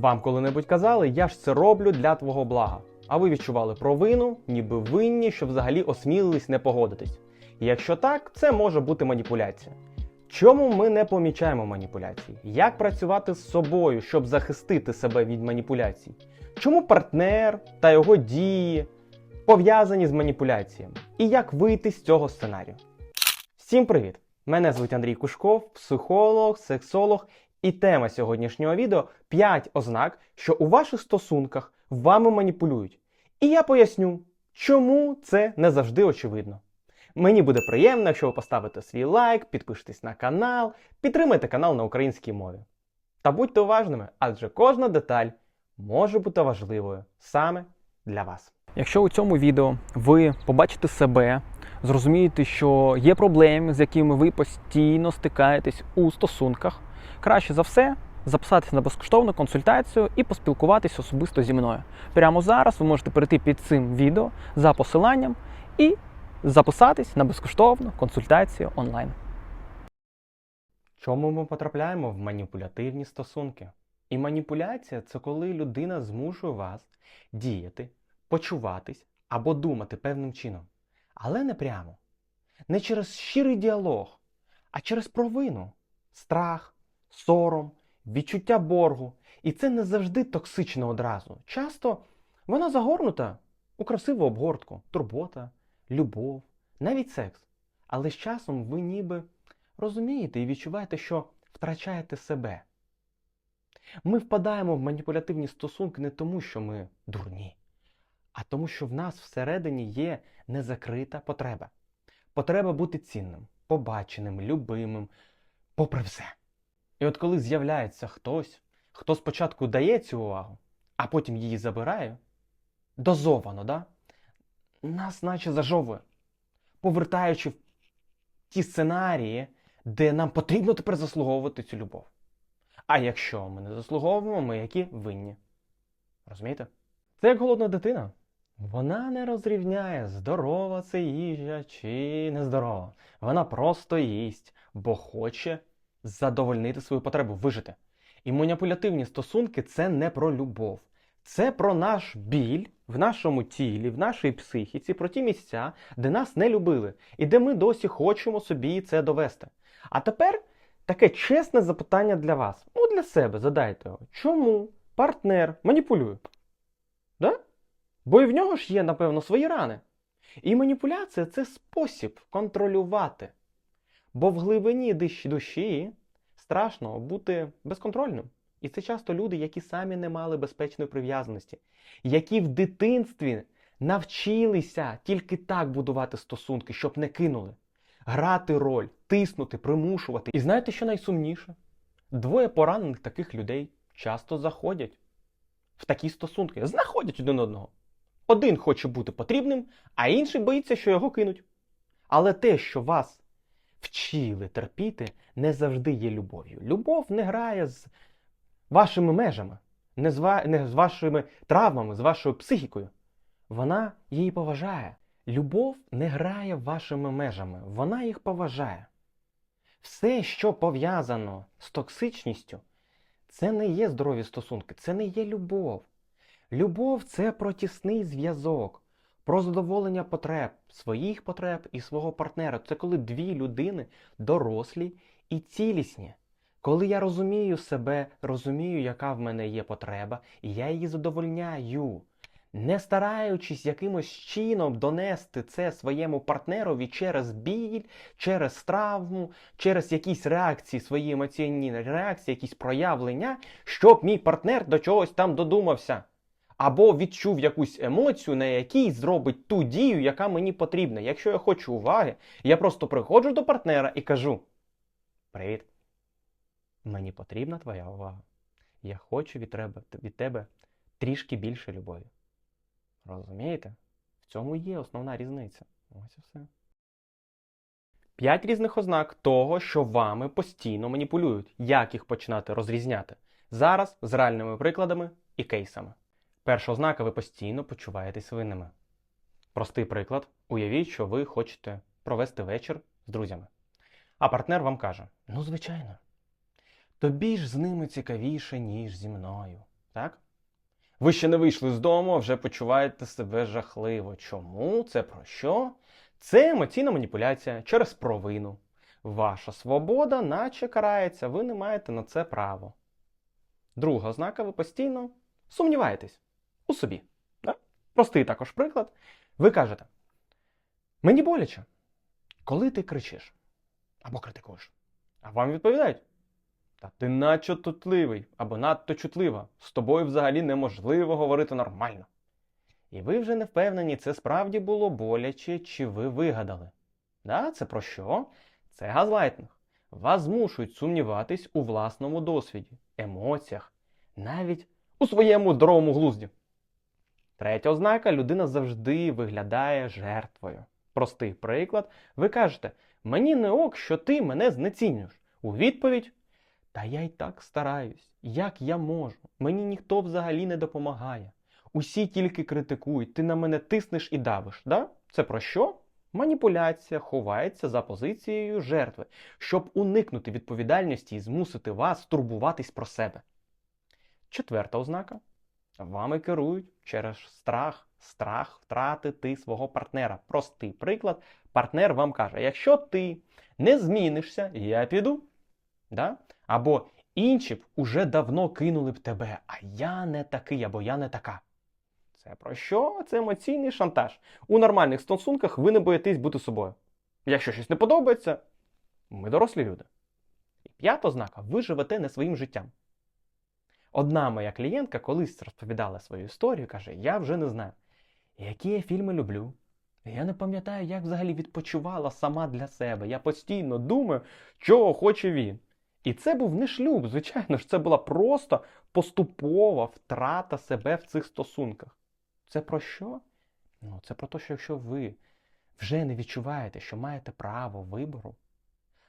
Вам коли-небудь казали, я ж це роблю для твого блага. А ви відчували провину, ніби винні, що взагалі осмілились не погодитись. І якщо так, це може бути маніпуляція. Чому ми не помічаємо маніпуляції? Як працювати з собою, щоб захистити себе від маніпуляцій? Чому партнер та його дії пов'язані з маніпуляціями? І як вийти з цього сценарію? Всім привіт! Мене звуть Андрій Кушков, психолог, сексолог, і тема сьогоднішнього відео 5 ознак, що у ваших стосунках вами маніпулюють. І я поясню, чому це не завжди очевидно. Мені буде приємно, якщо ви поставите свій лайк, підпишетесь на канал, підтримайте канал на українській мові. Та будьте уважними, адже кожна деталь може бути важливою саме для вас. Якщо у цьому відео ви побачите себе, зрозумієте, що є проблеми, з якими ви постійно стикаєтесь у стосунках, краще за все записатися на безкоштовну консультацію і поспілкуватись особисто зі мною. Прямо зараз ви можете перейти під цим відео за посиланням і записатись на безкоштовну консультацію онлайн. Чому ми потрапляємо в маніпулятивні стосунки? І маніпуляція це коли людина змушує вас діяти, почуватись або думати певним чином. Але не прямо. Не через щирий діалог, а через провину, страх, сором, відчуття боргу. І це не завжди токсично одразу. Часто вона загорнута у красиву обгортку, турбота, любов, навіть секс. Але з часом ви ніби розумієте і відчуваєте, що втрачаєте себе. Ми впадаємо в маніпулятивні стосунки не тому, що ми дурні, а тому, що в нас всередині є незакрита потреба. Потреба бути цінним, побаченим, любимим, попри все. І от коли з'являється хтось, хто спочатку дає цю увагу, а потім її забирає, дозовано, да? нас наче зажовує, повертаючи в ті сценарії, де нам потрібно тепер заслуговувати цю любов. А якщо ми не заслуговуємо, ми які винні. Розумієте? Це як голодна дитина. Вона не розрівняє, здорова це їжа чи нездорова. Вона просто їсть, бо хоче задовольнити свою потребу, вижити. І маніпулятивні стосунки це не про любов. Це про наш біль в нашому тілі, в нашій психіці, про ті місця, де нас не любили, і де ми досі хочемо собі це довести. А тепер таке чесне запитання для вас. Ну, для себе задайте його. Чому партнер маніпулює? Да? Бо і в нього ж є, напевно, свої рани. І маніпуляція це спосіб контролювати. Бо в глибині душі- страшно бути безконтрольним. І це часто люди, які самі не мали безпечної прив'язаності, які в дитинстві навчилися тільки так будувати стосунки, щоб не кинули, грати роль, тиснути, примушувати. І знаєте, що найсумніше? Двоє поранених таких людей часто заходять в такі стосунки, знаходять один одного. Один хоче бути потрібним, а інший боїться, що його кинуть. Але те, що вас вчили терпіти, не завжди є любов'ю. Любов не грає з вашими межами, не з, ва- не з вашими травмами, з вашою психікою. Вона її поважає. Любов не грає вашими межами, вона їх поважає. Все, що пов'язано з токсичністю, це не є здорові стосунки, це не є любов. Любов це про тісний зв'язок, про задоволення потреб, своїх потреб і свого партнера. Це коли дві людини дорослі і цілісні. Коли я розумію себе, розумію, яка в мене є потреба, і я її задовольняю, не стараючись якимось чином донести це своєму партнерові через біль, через травму, через якісь реакції, свої емоційні реакції, якісь проявлення, щоб мій партнер до чогось там додумався. Або відчув якусь емоцію, на якій зробить ту дію, яка мені потрібна. Якщо я хочу уваги, я просто приходжу до партнера і кажу: Привіт, мені потрібна твоя увага. Я хочу від тебе, від тебе трішки більше любові. Розумієте? В цьому є основна різниця. Ось і все. П'ять різних ознак того, що вами постійно маніпулюють. Як їх починати розрізняти? Зараз з реальними прикладами і кейсами. Перша ознака ви постійно почуваєтесь винними. Простий приклад: уявіть, що ви хочете провести вечір з друзями. А партнер вам каже: Ну, звичайно, тобі ж з ними цікавіше, ніж зі мною. Так? Ви ще не вийшли з дому, а вже почуваєте себе жахливо. Чому? Це про що? Це емоційна маніпуляція через провину. Ваша свобода, наче карається, ви не маєте на це право. Друга ознака, ви постійно сумніваєтесь у собі. Да? Простий також приклад. Ви кажете: мені боляче, коли ти кричиш або критикуєш. А вам відповідають: Та ти наче тутливий або надто чутлива. З тобою взагалі неможливо говорити нормально. І ви вже не впевнені, це справді було боляче, чи ви вигадали. Да, це про що? Це газлайтинг. Вас змушують сумніватись у власному досвіді, емоціях, навіть у своєму здоровому глузді. Третя ознака людина завжди виглядає жертвою. Простий приклад. Ви кажете, мені не ок, що ти мене знецінюєш. У відповідь, та я й так стараюсь, як я можу. Мені ніхто взагалі не допомагає. Усі тільки критикують, ти на мене тиснеш і давиш. Да? Це про що? Маніпуляція ховається за позицією жертви, щоб уникнути відповідальності і змусити вас турбуватись про себе. Четверта ознака. Вами керують через страх, страх втратити свого партнера. Простий приклад. Партнер вам каже: якщо ти не змінишся, я піду. Да? Або інші б уже давно кинули б тебе, а я не такий, або я не така. Це про що? Це емоційний шантаж. У нормальних стосунках ви не боїтесь бути собою. Якщо щось не подобається, ми дорослі люди. І п'ята ознака ви живете не своїм життям. Одна моя клієнтка колись розповідала свою історію, каже: Я вже не знаю, які я фільми люблю. Я не пам'ятаю, як взагалі відпочивала сама для себе. Я постійно думаю, чого хоче він. І це був не шлюб, звичайно ж, це була просто поступова втрата себе в цих стосунках. Це про що? Ну, це про те, що якщо ви вже не відчуваєте, що маєте право вибору,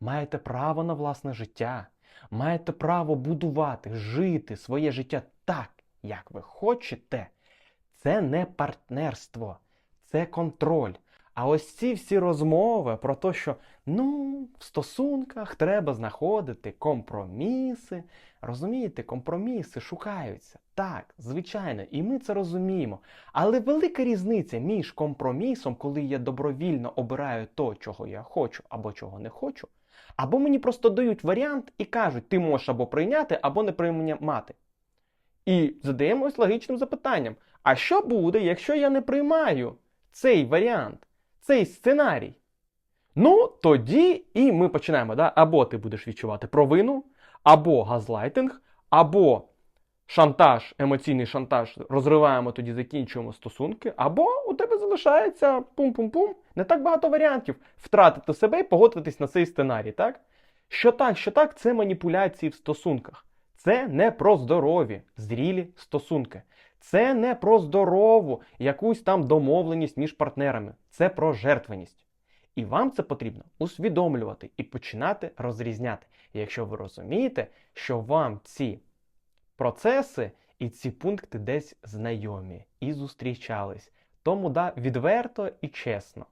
маєте право на власне життя, маєте право будувати, жити своє життя так, як ви хочете, це не партнерство, це контроль. А ось ці всі розмови про те, що ну, в стосунках треба знаходити компроміси. Розумієте, компроміси шукаються. Так, звичайно, і ми це розуміємо. Але велика різниця між компромісом, коли я добровільно обираю то, чого я хочу або чого не хочу, або мені просто дають варіант і кажуть, ти можеш або прийняти, або не приймати. І задаємось логічним запитанням: а що буде, якщо я не приймаю цей варіант, цей сценарій? Ну, тоді і ми починаємо. Да? Або ти будеш відчувати провину, або газлайтинг, або шантаж, емоційний шантаж, розриваємо тоді, закінчуємо стосунки, або у тебе залишається пум-пум-пум, не так багато варіантів втратити себе і погодитись на цей сценарій, так? Що так, що так, це маніпуляції в стосунках. Це не про здорові, зрілі стосунки. Це не про здорову якусь там домовленість між партнерами. Це про жертвеність. І вам це потрібно усвідомлювати і починати розрізняти. Якщо ви розумієте, що вам ці процеси і ці пункти десь знайомі і зустрічались, тому да, відверто і чесно.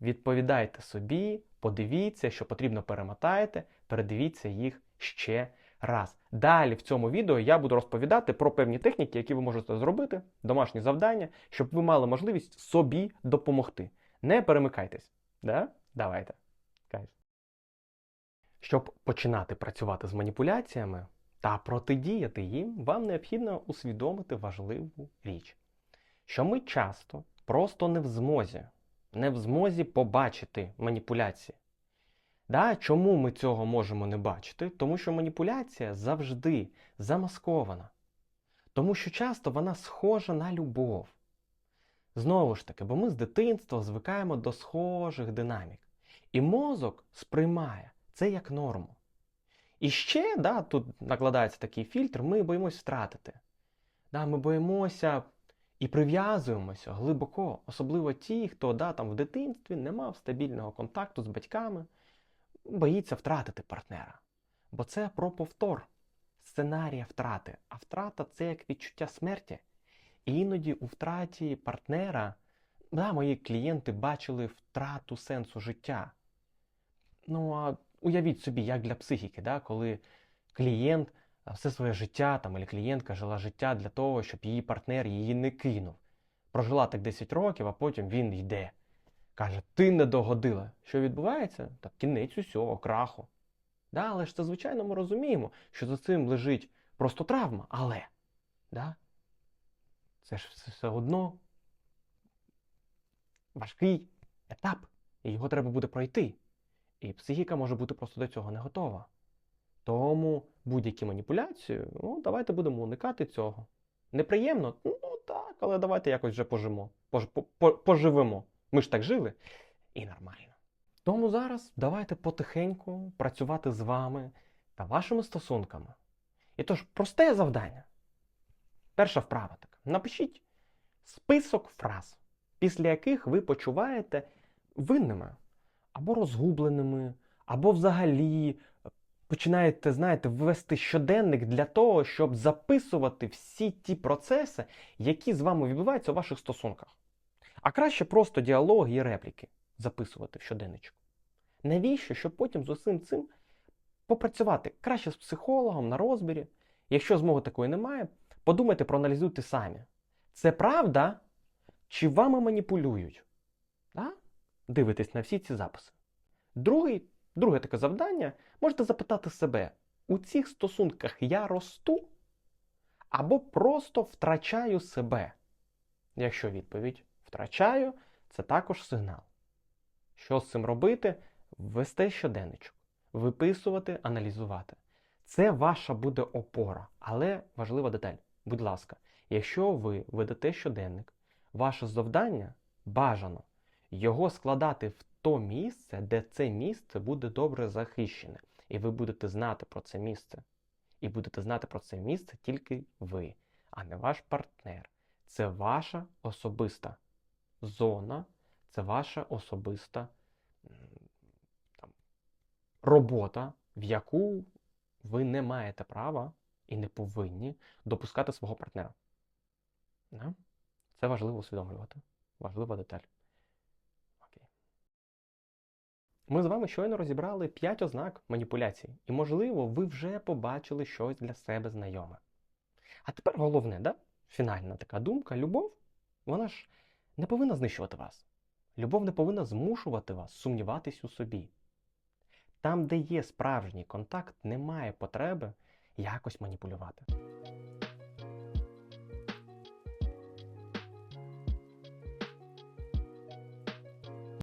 Відповідайте собі, подивіться, що потрібно перемотайте, передивіться їх ще раз. Далі в цьому відео я буду розповідати про певні техніки, які ви можете зробити, домашні завдання, щоб ви мали можливість собі допомогти. Не перемикайтесь. Да? Давайте. Кайф. Щоб починати працювати з маніпуляціями та протидіяти їм, вам необхідно усвідомити важливу річ, що ми часто просто не в змозі, не в змозі побачити маніпуляції. Да, чому ми цього можемо не бачити? Тому що маніпуляція завжди замаскована. Тому що часто вона схожа на любов. Знову ж таки, бо ми з дитинства звикаємо до схожих динамік. І мозок сприймає це як норму. І ще да, тут накладається такий фільтр, ми боїмося втратити. Да, Ми боїмося і прив'язуємося глибоко, особливо ті, хто да, там в дитинстві не мав стабільного контакту з батьками, боїться втратити партнера. Бо це про повтор сценарія втрати. А втрата це як відчуття смерті. І іноді у втраті партнера, да, мої клієнти бачили втрату сенсу життя. Ну, а уявіть собі, як для психіки, да, коли клієнт все своє життя там, або клієнтка жила життя для того, щоб її партнер її не кинув. Прожила так 10 років, а потім він йде. Каже, ти не догодила. Що відбувається? Так кінець усього, краху. Да, але ж це, звичайно, ми розуміємо, що за цим лежить просто травма, але да, це ж все- одно важкий етап, і його треба буде пройти. І психіка може бути просто до цього не готова. Тому будь-які маніпуляції, ну, давайте будемо уникати цього. Неприємно? Ну так, але давайте якось вже пожимо, пож, по- по- поживемо. Ми ж так жили, і нормально. Тому зараз давайте потихеньку працювати з вами та вашими стосунками. І тож, просте завдання. Перша вправа. Напишіть список фраз, після яких ви почуваєте винними або розгубленими, або взагалі починаєте, знаєте, ввести щоденник для того, щоб записувати всі ті процеси, які з вами відбуваються у ваших стосунках. А краще просто діалоги і репліки записувати в щоденничку. Навіщо? Щоб потім з усім цим попрацювати краще з психологом на розбірі. Якщо змоги такої немає, подумайте, проаналізуйте самі. Це правда, чи вами маніпулюють? Да? Дивитесь на всі ці записи. Другий, друге таке завдання можете запитати себе: у цих стосунках я росту або просто втрачаю себе? Якщо відповідь втрачаю, це також сигнал. Що з цим робити? Ввести щоденничок, виписувати, аналізувати. Це ваша буде опора, але важлива деталь. Будь ласка, якщо ви ведете щоденник, ваше завдання бажано його складати в то місце, де це місце буде добре захищене. І ви будете знати про це місце. І будете знати про це місце тільки ви, а не ваш партнер. Це ваша особиста зона, це ваша особиста там, робота, в яку ви не маєте права і не повинні допускати свого партнера. Да? Це важливо усвідомлювати. Важлива деталь. Окей. Ми з вами щойно розібрали 5 ознак маніпуляцій, і, можливо, ви вже побачили щось для себе знайоме. А тепер головне, да? фінальна така думка: любов, вона ж не повинна знищувати вас. Любов не повинна змушувати вас сумніватись у собі. Там, де є справжній контакт, немає потреби якось маніпулювати.